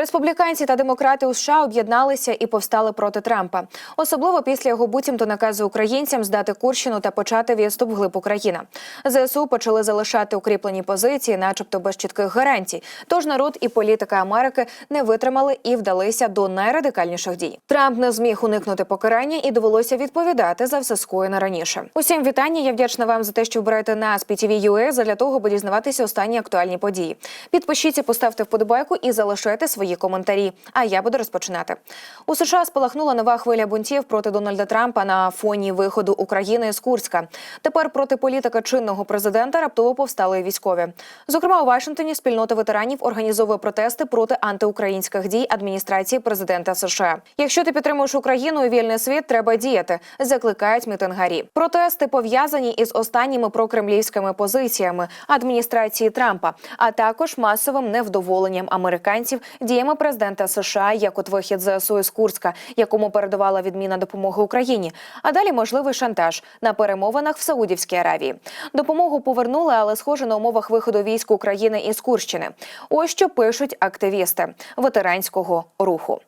Республіканці та демократи у США об'єдналися і повстали проти Трампа, особливо після його буцімто наказу українцям здати Курщину та почати відступ вглиб України. ЗСУ почали залишати укріплені позиції, начебто без чітких гарантій. Тож народ і політика Америки не витримали і вдалися до найрадикальніших дій. Трамп не зміг уникнути покарання і довелося відповідати за все скоєне раніше. Усім вітання. Я вдячна вам за те, що берете нас PTV.ua задля того, аби дізнаватися останні актуальні події. Підпишіться, поставте вподобайку і залишайте свої коментарі. А я буду розпочинати. У США спалахнула нова хвиля бунтів проти Дональда Трампа на фоні виходу України з Курська. Тепер проти політика чинного президента раптово повстали військові. Зокрема, у Вашингтоні спільнота ветеранів організовує протести проти антиукраїнських дій адміністрації президента США. Якщо ти підтримуєш Україну і вільний світ, треба діяти. Закликають мітингарі. Протести пов'язані із останніми прокремлівськими позиціями адміністрації Трампа, а також масовим невдоволенням американців діями президента США, як от вихід ЗСУ із Курська, якому передавала відміна допомоги Україні. А далі можливий шантаж на перемовинах в Саудівській Аравії. Допомогу повернули, але схоже на умовах виходу військ України із Курщини. Ось що пишуть активісти ветеранського руху.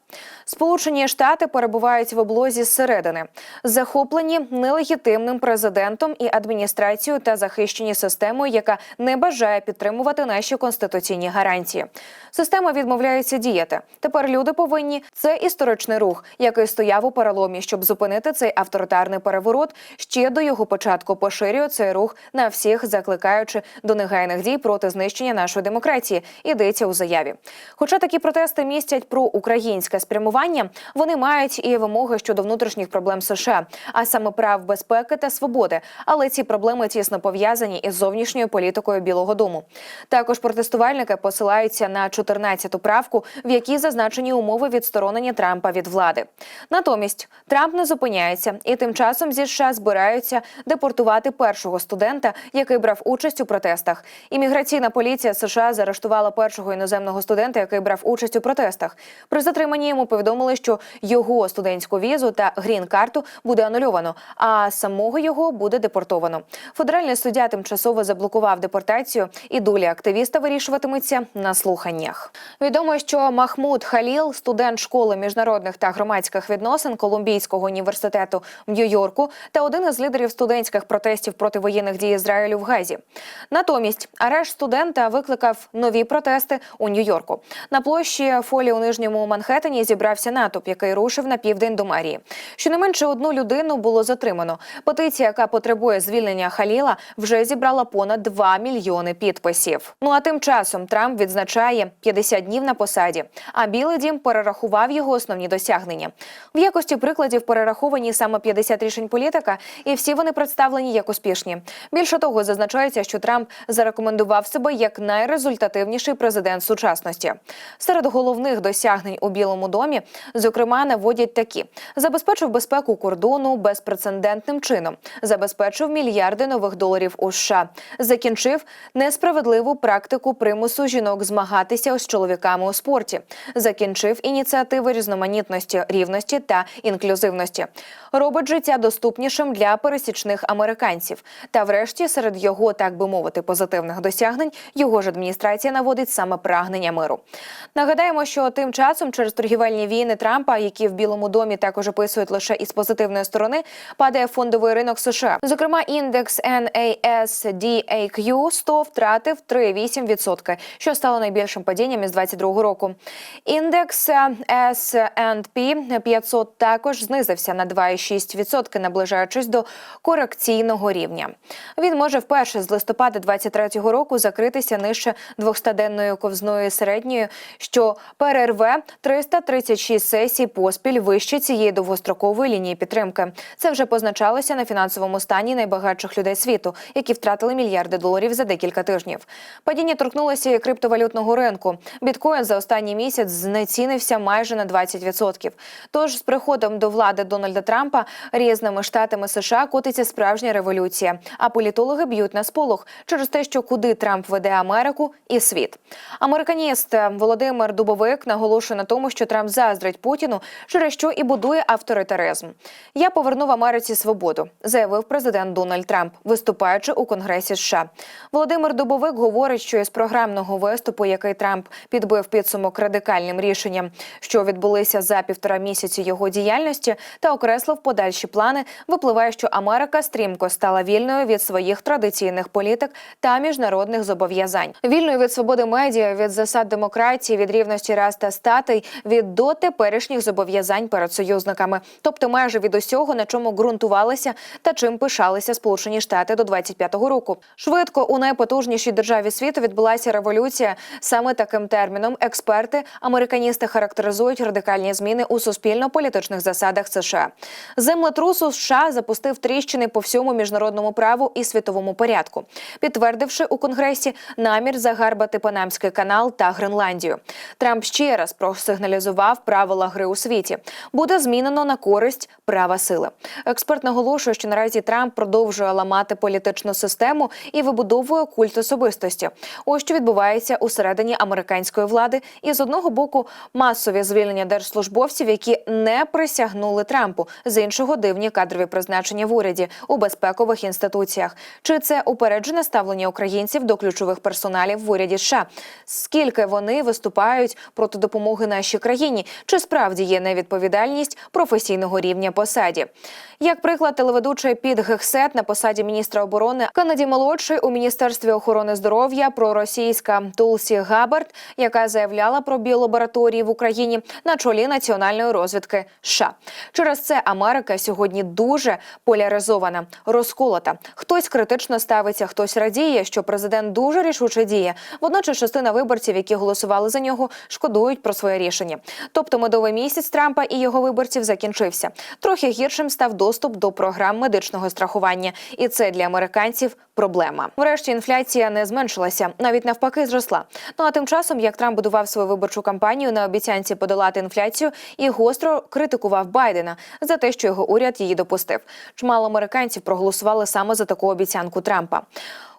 Сполучені Штати перебувають в облозі зсередини, захоплені нелегітимним президентом і адміністрацією та захищені системою, яка не бажає підтримувати наші конституційні гарантії. Система відмовляється діяти. Тепер люди повинні це історичний рух, який стояв у переломі, щоб зупинити цей авторитарний переворот. Ще до його початку поширює цей рух на всіх, закликаючи до негайних дій проти знищення нашої демократії. Йдеться у заяві. Хоча такі протести містять про українське спрямування, вони мають і вимоги щодо внутрішніх проблем США, а саме прав безпеки та свободи. Але ці проблеми тісно пов'язані із зовнішньою політикою Білого Дому. Також протестувальники посилаються на 14-ту правку, в якій зазначені умови відсторонення Трампа від влади. Натомість Трамп не зупиняється, і тим часом зі США збираються депортувати першого студента, який брав участь у протестах. Імміграційна поліція США заарештувала першого іноземного студента, який брав участь у протестах. При затриманні йому повідомили, що його студентську візу та грін-карту буде анульовано, а самого його буде депортовано. Федеральний суддя тимчасово заблокував депортацію, і доля активіста вирішуватиметься на слуханнях. Відомо, що Махмуд Халіл, студент школи міжнародних та громадських відносин Колумбійського університету в Нью-Йорку, та один із лідерів студентських протестів проти воєнних дій Ізраїлю в Газі. Натомість арешт студента викликав нові протести у Нью-Йорку. На площі Фолі у нижньому Манхеттені зібрався натовп, який рушив на південь до Марії. Щонайменше одну людину було затримано. Петиція, яка потребує звільнення Халіла, вже зібрала понад 2 мільйони підписів. Ну а тим часом Трамп відзначає 50 днів на посаді. А Білий Дім перерахував його основні досягнення. В якості прикладів перераховані саме 50 рішень політика, і всі вони представлені як успішні. Більше того, зазначається, що Трамп зарекомендував себе як найрезультативніший президент сучасності. Серед головних досягнень у Білому домі, зокрема, наводять такі: забезпечив безпеку кордону безпрецедентним чином, забезпечив мільярди нових доларів у США, закінчив несправедливу практику примусу жінок змагатися з чоловіками у спорті, закінчив ініціативи різноманітності, рівності та інклюзивності, робить життя доступнішим для пересічних американців. Та, врешті, серед його, так би мовити, позитивних досягнень його ж адміністрація наводить саме прагнення миру. Нагадаємо, що тим часом через торгівельні війни Трампа, які в Білому домі також описують лише із позитивної сторони, падає фондовий ринок США. Зокрема, індекс NASDAQ 100 втратив 3,8%, що стало найбільшим падінням із 2022 року. Індекс S&P 500 також знизився на 2,6%, наближаючись до корекційного рівня. Він може вперше з листопада 2023 року закритися нижче 200-денної ковзної середньої, що перерве 336 сесій поспіль вище цієї довгострокової лінії підтримки. Це вже позначалося на фінансовому стані найбагатших людей світу, які втратили мільярди доларів за декілька тижнів. Падіння торкнулося і криптовалютного ринку. Біткоін за останній місяць знецінився майже на 20%. Тож з приходом до влади Дональда Трампа різними штатами США котиться справжня революція. А політологи б'ють на сполох через те, що куди Трамп веде Америку і світ. Американіст Володимир Дубовик наголошує на тому, що Трамп заздрить Путіну, через що і будує авторитаризм. Я поверну в Америці свободу, заявив президент Дональд Трамп, виступаючи у Конгресі США. Володимир Дубовик говорить, що із програмного виступу, який Трамп підбив підсумок радикальним рішенням, що відбулися за півтора місяці його діяльності, та окреслив подальші плани, випливає, що Америка стрімко стала вільною від своїх традиційних політик та міжнародних зобов'язань, вільною від свободи медіа, від засад демократії, від рівності рас та статей, від до теперішніх зобов'язань перед союзниками, тобто майже від усього, на чому ґрунтувалися та чим пишалися Сполучені Штати до 25-го року. Швидко у найпотужнішій державі світу відбулася революція. Саме таким терміном експерти, американісти характеризують радикальні зміни у суспільно-політичних засадах США. Землетрус у США запустив тріщини по всьому міжнародному праву і світовому порядку, підтвердивши у конгресі намір загарбати Панамський канал та Гренландію. Трамп ще раз просигналізував правила гри у світі. Буде змінено на користь права сили. Експерт наголошує, що наразі Трамп продовжує ламати політичну систему і вибудовує культ особистості. Ось що відбувається усередині американської влади, і з одного боку масові звільнення держслужбовців, які не присягнули Трампу, з іншого дивні кадрові призначення в уряді у безпекових інституціях. Чи це упереджене ставлення українців до ключових персоналів в уряді США? Скільки вони виступають проти допомоги нашій країні? Чи справді є невідповідальність професійного рівня посаді? Як приклад, телеведучий Піт Гексет на посаді міністра оборони Канаді молодший у міністерстві охорони здоров'я проросійська Тулсі Габард, яка заявляла про біолабораторії в Україні на чолі національної розвідки США. Через це Америка сьогодні дуже поляризована, розколота. Хтось критично ставиться, хтось радіє, що президент дуже рішуче діє. Водночас частина виборців, які голосували за нього, шкодують про своє рішення. Тобто медовий місяць Трампа і його виборців закінчився. Трохи гіршим став доступ до програм медичного страхування, і це для американців проблема. Врешті інфляція не зменшилася, навіть навпаки, зросла. Ну а тим часом, як Трамп будував свою виборчу кампанію на обіцянці подолати інфляцію і гостро критикував Байдена за те, що його уряд її допустив. Чимало американців проголосували саме за таку обіцянку Трампа.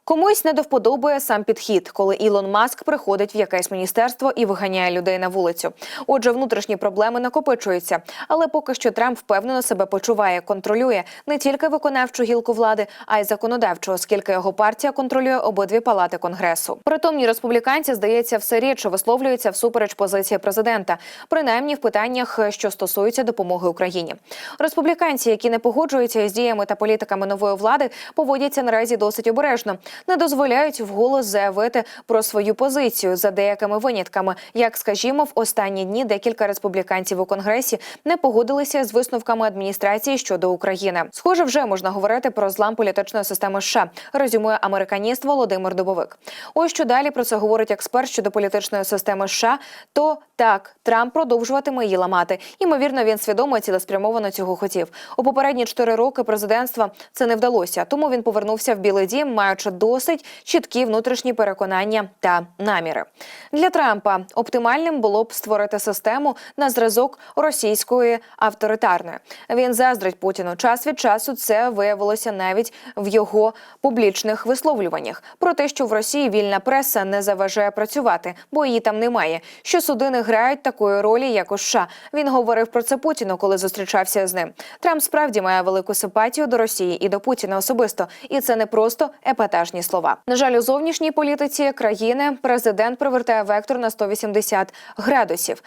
Комусь не до вподобає сам підхід, коли Ілон Маск приходить в якесь міністерство і виганяє людей на вулицю. Отже, внутрішні проблеми накопичуються. Але поки що Трамп впевнено себе почуває, контролює не тільки виконавчу гілку влади, а й законодавчу, оскільки його партія контролює обидві палати конгресу. Притомні республіканці, здається, все рідше висловлюються всупереч позиції президента, принаймні в питаннях, що стосуються допомоги Україні. Республіканці, які не погоджуються із діями та політиками нової влади, поводяться наразі досить обережно не дозволяють вголос заявити про свою позицію за деякими винятками. Як скажімо, в останні дні декілька республіканців у конгресі не погодилися з висновками адміністрації щодо України. Схоже, вже можна говорити про злам політичної системи США, резюмує американіст Володимир Дубовик. Ось що далі про це говорить експерт щодо політичної системи США. То так Трамп продовжуватиме її ламати. Ймовірно, він свідомо цілеспрямовано цього хотів. У попередні чотири роки президентства це не вдалося, тому він повернувся в Білий Дім, маючи досить чіткі внутрішні переконання та наміри. Для Трампа оптимальним було б створити систему на зразок російської авторитарної. Він заздрить Путіну. Час від часу це виявилося навіть в його публічних висловлюваннях про те, що в Росії вільна преса не заважає працювати, бо її там немає. Що суди не грають такої ролі, як у США. Він говорив про це Путіну, коли зустрічався з ним. Трамп справді має велику симпатію до Росії і до Путіна особисто, і це не просто епатажні слова. На жаль, у зовнішній політиці країни президент привертає вектор на 180 градусів.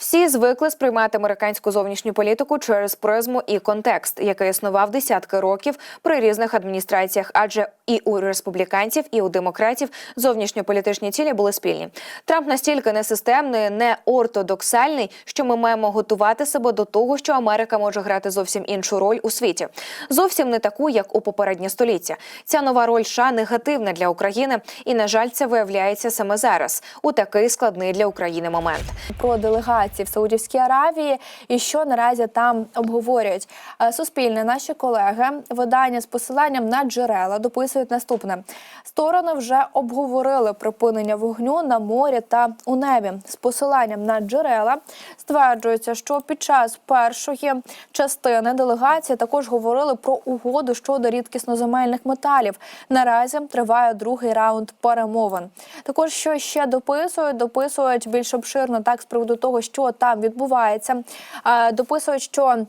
Всі звикли сприймати американську зовнішню політику через призму і контекст, який існував десятки років при різних адміністраціях, адже і у республіканців, і у демократів зовнішньополітичні цілі були спільні. Трамп настільки несистемний, не ортодоксальний, що ми маємо готувати себе до того, що Америка може грати зовсім іншу роль у світі, зовсім не таку, як у попереднє століття. Ця нова роль США негативна для України, і на жаль, це виявляється саме зараз у такий складний для України момент. про делегації в Саудівській Аравії і що наразі там обговорюють. Е, Суспільне наші колеги видання з посиланням на джерела дописують наступне: сторони вже обговорили припинення вогню на морі та у небі. З посиланням на джерела стверджується, що під час першої частини делегації також говорили про угоду щодо рідкісноземельних металів. Наразі українцям триває другий раунд перемовин. Також що ще дописують, дописують більш обширно так з приводу того, що там відбувається. Е, Дописують, що.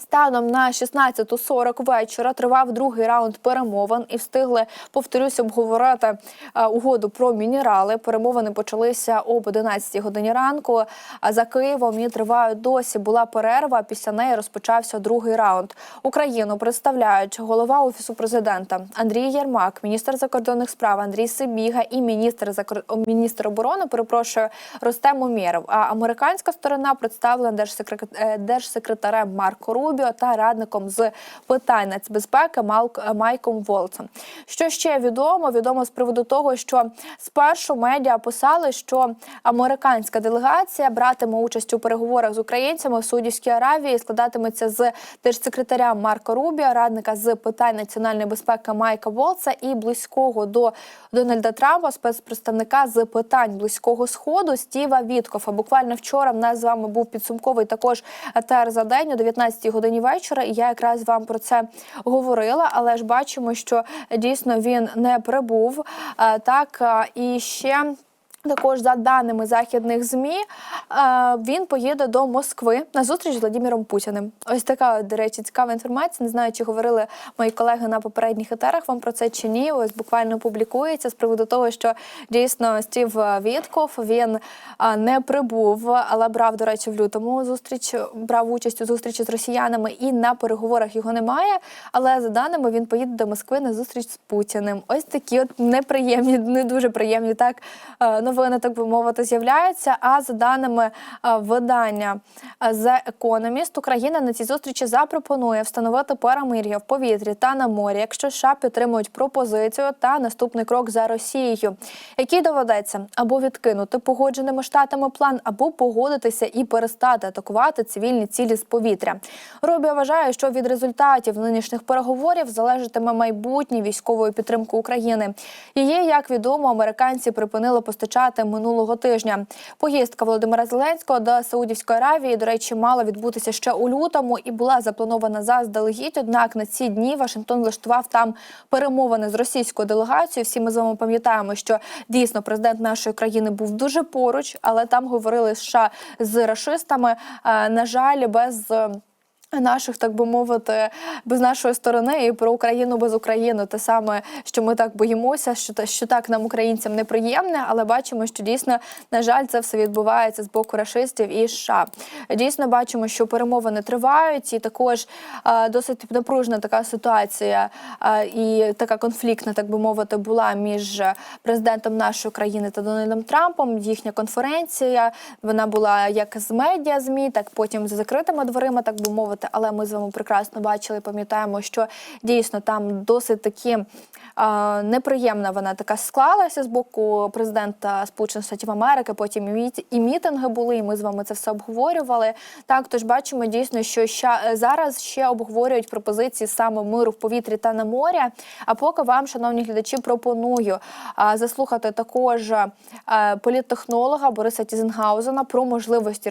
Станом на 16.40 вечора тривав другий раунд перемовин і встигли, повторюсь, обговорити е, угоду про мінерали. Перемовини почалися об 11 годині ранку. А за Києвом і тривають досі. Була перерва. Після неї розпочався другий раунд. Україну представляють голова офісу президента Андрій Єрмак, міністр закордонних справ Андрій Сибіга і міністр закор... міністр оборони. Перепрошую Ростем Умєров. А американська сторона представлена держсекрет... е, держсекретарем Марко Рубіо та радником з питань нацбезпеки Майком Волцем. Що ще відомо? Відомо з приводу того, що спершу медіа писали, що американська делегація братиме участь у переговорах з українцями в Саудівській Аравії, складатиметься з держсекретаря Марко Рубіо, радника з питань національної безпеки Майка Волца і близького до Дональда Трампа, спецпредставника з питань близького сходу Стіва Віткофа. Буквально вчора в нас з вами був підсумковий також етер за день о 19 годині вечора. І я якраз вам про це говорила, але ж бачимо, що дійсно він не прибув. Е, Так е, і ще. Також за даними західних змі е, він поїде до Москви на зустріч з Владимиром Путіним. Ось така, до речі, цікава інформація. Не знаю, чи говорили мої колеги на попередніх етерах вам про це чи ні. Ось буквально публікується з приводу того, що дійсно Стів Вітков він е, не прибув, але брав, до речі, в лютому зустріч, брав участь у зустрічі з росіянами, і на переговорах його немає. Але за даними він поїде до Москви на зустріч з Путіним. Ось такі от неприємні, не дуже приємні так е, новини, так би мовити, з'являються. А за даними е, видання е, The Economist, Україна на цій зустрічі запропонує встановити перемир'я в повітрі та на морі, якщо США підтримують пропозицію та наступний крок за Росією, який доведеться або відкинути погодженими штатами план, або погодитися і перестати атакувати цивільні цілі з повітря. Рубіо вважає, що від результатів нинішніх переговорів залежатиме майбутнє військової підтримки України. Її, як відомо, американці припинили постачати минулого тижня. Поїздка Володимира Зеленського до Саудівської Аравії, до речі, мала відбутися ще у лютому і була запланована заздалегідь. Однак на ці дні Вашингтон влаштував там перемовини з російською делегацією. Всі ми з вами пам'ятаємо, що дійсно президент нашої країни був дуже поруч, але там говорили США з рашистами. Е, На жаль, без. Наших, так би мовити, без нашої сторони і про Україну без України. Те саме, що ми так боїмося, що що так нам, українцям, неприємне, але бачимо, що дійсно, на жаль, це все відбувається з боку рашистів і США. Дійсно, бачимо, що перемовини тривають, і також е, досить напружена така ситуація е, і така конфліктна, так би мовити, була між президентом нашої країни та Дональдом Трампом. Їхня конференція вона була як з медіа змі, так потім за закритими дверима, так би мовити. Але ми з вами прекрасно бачили, пам'ятаємо, що дійсно там досить такі е, неприємна вона така склалася з боку президента Сполучених Штатів Америки. Потім і мітинги були, і ми з вами це все обговорювали. Так, тож бачимо дійсно, що ща, зараз ще обговорюють пропозиції саме миру в повітрі та на морі. А поки вам, шановні глядачі, пропоную а, заслухати також а, політтехнолога Бориса Тізенгаузена про можливості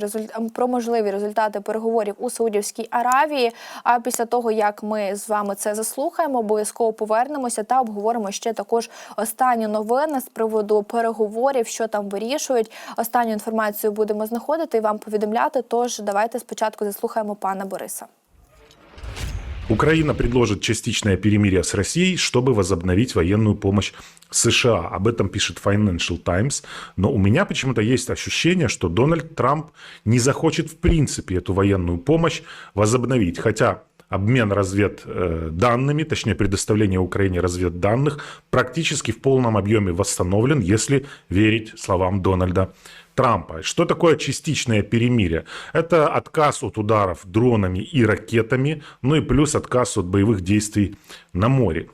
про можливі результати переговорів у Саудівській Аравії. А після того, як ми з вами це заслухаємо, обов'язково повернемося та обговоримо ще також останні новини з приводу переговорів, що там вирішують. Останню інформацію будемо знаходити і вам повідомляти. Тож давайте спочатку заслухаємо пана Бориса. Украина предложит частичное перемирие с Россией, чтобы возобновить военную помощь США. Об этом пишет Financial Times. Но у меня почему-то есть ощущение, что Дональд Трамп не захочет в принципе эту военную помощь возобновить. Хотя обмен разведданными, точнее предоставление Украине разведданных практически в полном объеме восстановлен, если верить словам Дональда Трампа. Что такое частичное перемирие? Это отказ от ударов дронами и ракетами, ну и плюс отказ от боевых действий на море.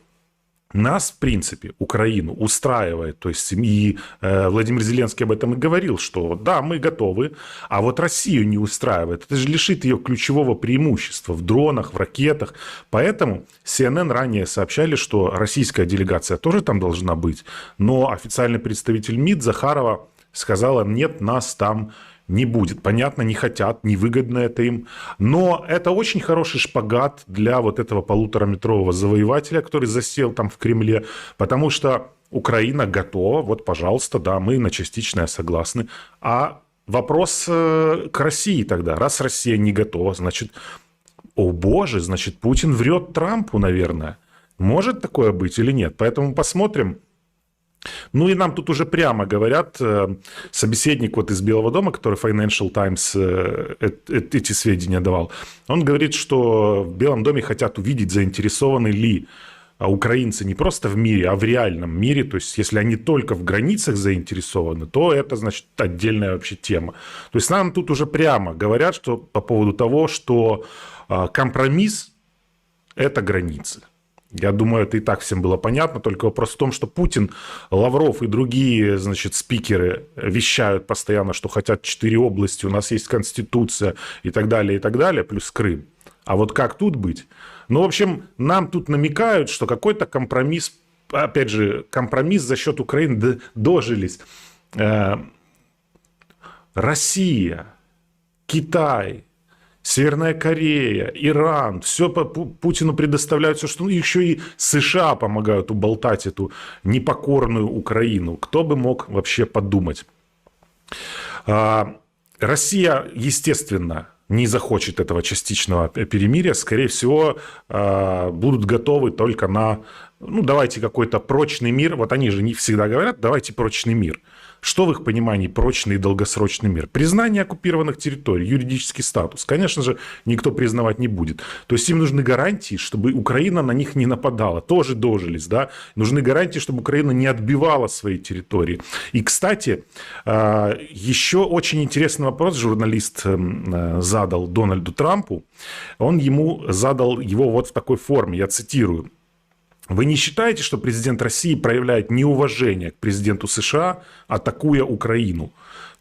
Нас, в принципе, Украину устраивает, то есть и э, Владимир Зеленский об этом и говорил, что да, мы готовы, а вот Россию не устраивает. Это же лишит ее ключевого преимущества в дронах, в ракетах. Поэтому CNN ранее сообщали, что российская делегация тоже там должна быть, но официальный представитель МИД Захарова сказала, нет, нас там не будет. Понятно, не хотят, невыгодно это им. Но это очень хороший шпагат для вот этого полутораметрового завоевателя, который засел там в Кремле, потому что Украина готова, вот, пожалуйста, да, мы на частичное согласны. А вопрос э, к России тогда. Раз Россия не готова, значит, о боже, значит, Путин врет Трампу, наверное. Может такое быть или нет? Поэтому посмотрим. Ну и нам тут уже прямо говорят, э, собеседник вот из Белого дома, который Financial Times э, э, эти сведения давал, он говорит, что в Белом доме хотят увидеть, заинтересованы ли а, украинцы не просто в мире, а в реальном мире. То есть, если они только в границах заинтересованы, то это, значит, отдельная вообще тема. То есть, нам тут уже прямо говорят, что по поводу того, что а, компромисс – это границы. Я думаю, это и так всем было понятно. Только вопрос в том, что Путин, Лавров и другие, значит, спикеры вещают постоянно, что хотят четыре области, у нас есть Конституция и так далее, и так далее, плюс Крым. А вот как тут быть? Ну, в общем, нам тут намекают, что какой-то компромисс, опять же, компромисс за счет Украины дожились. Э, Россия, Китай, Северная Корея, Иран, все по Пу- Путину предоставляют все, что ну, еще и США помогают уболтать эту непокорную Украину. Кто бы мог вообще подумать? А, Россия, естественно, не захочет этого частичного перемирия. Скорее всего, а, будут готовы только на, ну, давайте какой-то прочный мир. Вот они же не всегда говорят, давайте прочный мир. Что в их понимании прочный и долгосрочный мир? Признание оккупированных территорий, юридический статус. Конечно же, никто признавать не будет. То есть им нужны гарантии, чтобы Украина на них не нападала. Тоже дожились, да? Нужны гарантии, чтобы Украина не отбивала свои территории. И, кстати, а, еще очень интересный вопрос журналист эм, э, задал Дональду Трампу. Он ему задал его вот в такой форме, я цитирую. Вы не считаете, что президент России проявляет неуважение к президенту США, атакуя Украину?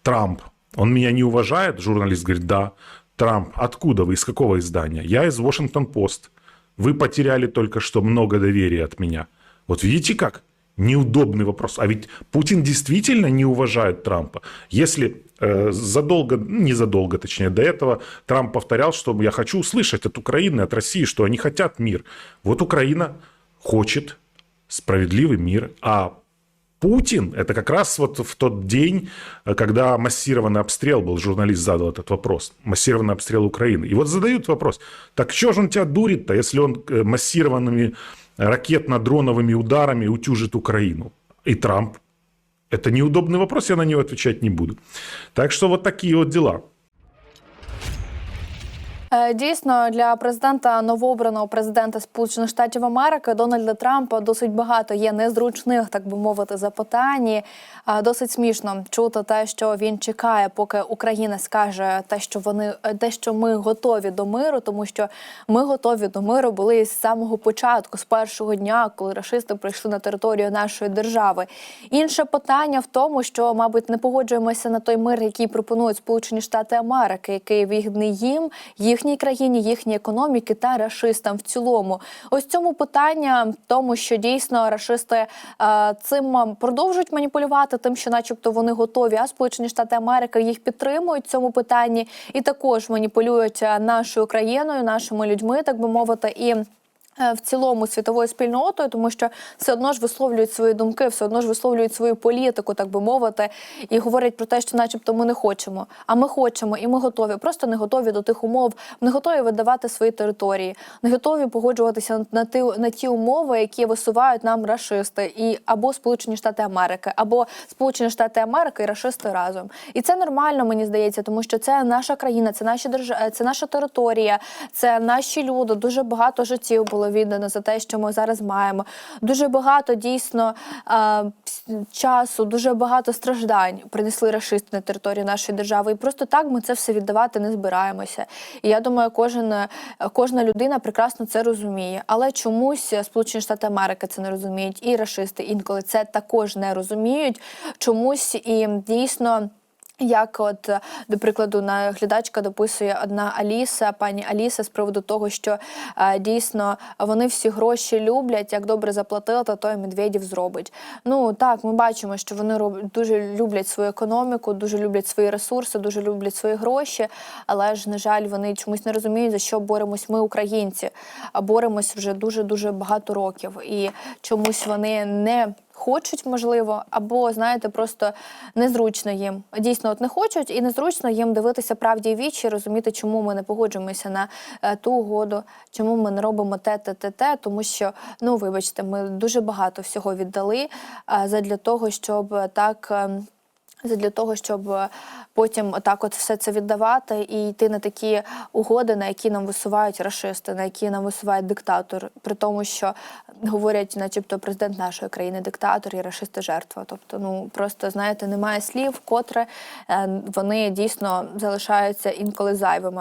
Трамп, он меня не уважает? Журналист говорит, да. Трамп, откуда вы, из какого издания? Я из Washington-Post. Вы потеряли только что много доверия от меня. Вот видите как? Неудобный вопрос. А ведь Путин действительно не уважает Трампа. Если э, задолго, ну, не задолго, точнее, до этого Трамп повторял, что я хочу услышать от Украины, от России, что они хотят мир. Вот Украина хочет справедливый мир, а Путин, это как раз вот в тот день, когда массированный обстрел был, журналист задал этот вопрос, массированный обстрел Украины. И вот задают вопрос, так что же он тебя дурит-то, если он э, массированными ракетно-дроновыми ударами утюжит Украину? И Трамп. Это неудобный вопрос, я на него отвечать не буду. Так что вот такие вот дела. Е, Дійсно, для президента новообраного президента Сполучених Штатів Америки Дональда Трампа досить багато є незручних, так би мовити, запитань. Е, Досить смішно чути те, що він чекає, поки Україна скаже те, що вони е, те, що ми готові до миру, тому що ми готові до миру були з самого початку, з першого дня, коли рашисти прийшли на територію нашої держави. Інше питання в тому, що, мабуть, не погоджуємося на той мир, який пропонують Сполучені Штати Америки, який вигідний їм, їхній країні, їхній економіки та рашистам в цілому. Ось цьому питання тому, що дійсно рашисти е, цим продовжують маніпулювати, тим, що, начебто, вони готові, а Сполучені Штати Америки їх підтримують в цьому питанні і також маніпулюють е, нашою країною, нашими людьми, так би мовити, і. Е, В цілому світовою спільнотою, тому що все одно ж висловлюють свої думки, все одно ж висловлюють свою політику, так би мовити, і говорять про те, що, начебто, ми не хочемо. А ми хочемо, і ми готові. Просто не готові до тих умов, не готові видавати свої території, не готові погоджуватися на ті, на ті умови, які висувають нам рашисти, і або Сполучені Штати Америки, або Сполучені Штати Америки і рашисти разом. І це нормально, мені здається, тому що це наша країна, це наші держа... це наша територія, це наші люди. Дуже багато життів було віддано за те, що ми зараз маємо. Дуже багато дійсно часу, дуже багато страждань принесли рашисти на територію нашої держави. І просто так ми це все віддавати не збираємося. І я думаю, кожен, кожна людина прекрасно це розуміє. Але чомусь Сполучені Штати Америки це не розуміють, і рашисти інколи це також не розуміють. Чомусь і дійсно. Як, от, е, до прикладу, на глядачка дописує одна Аліса, пані Аліса, з приводу того, що е, дійсно вони всі гроші люблять, як добре заплатили, то той Медведєв зробить. Ну так, ми бачимо, що вони роб- дуже люблять свою економіку, дуже люблять свої ресурси, дуже люблять свої гроші. Але ж, на жаль, вони чомусь не розуміють, за що боремось ми, українці. А боремось вже дуже дуже багато років. І чомусь вони не хочуть, можливо, або знаєте, просто незручно їм. Дійсно, от не хочуть, і незручно їм дивитися правді в вічі, розуміти, чому ми не погоджуємося на е, ту угоду, чому ми не робимо те, те, те, те, тому що, ну вибачте, ми дуже багато всього віддали е, задля того, щоб так. Задля того, щоб е, потім так от все це віддавати і йти на такі угоди, на які нам висувають расисти, на які нам висуває диктатор, при тому, що говорять, начебто, президент нашої країни диктатор і рашисти жертва. Тобто, ну просто знаєте, немає слів, котре е, вони дійсно залишаються інколи зайвими.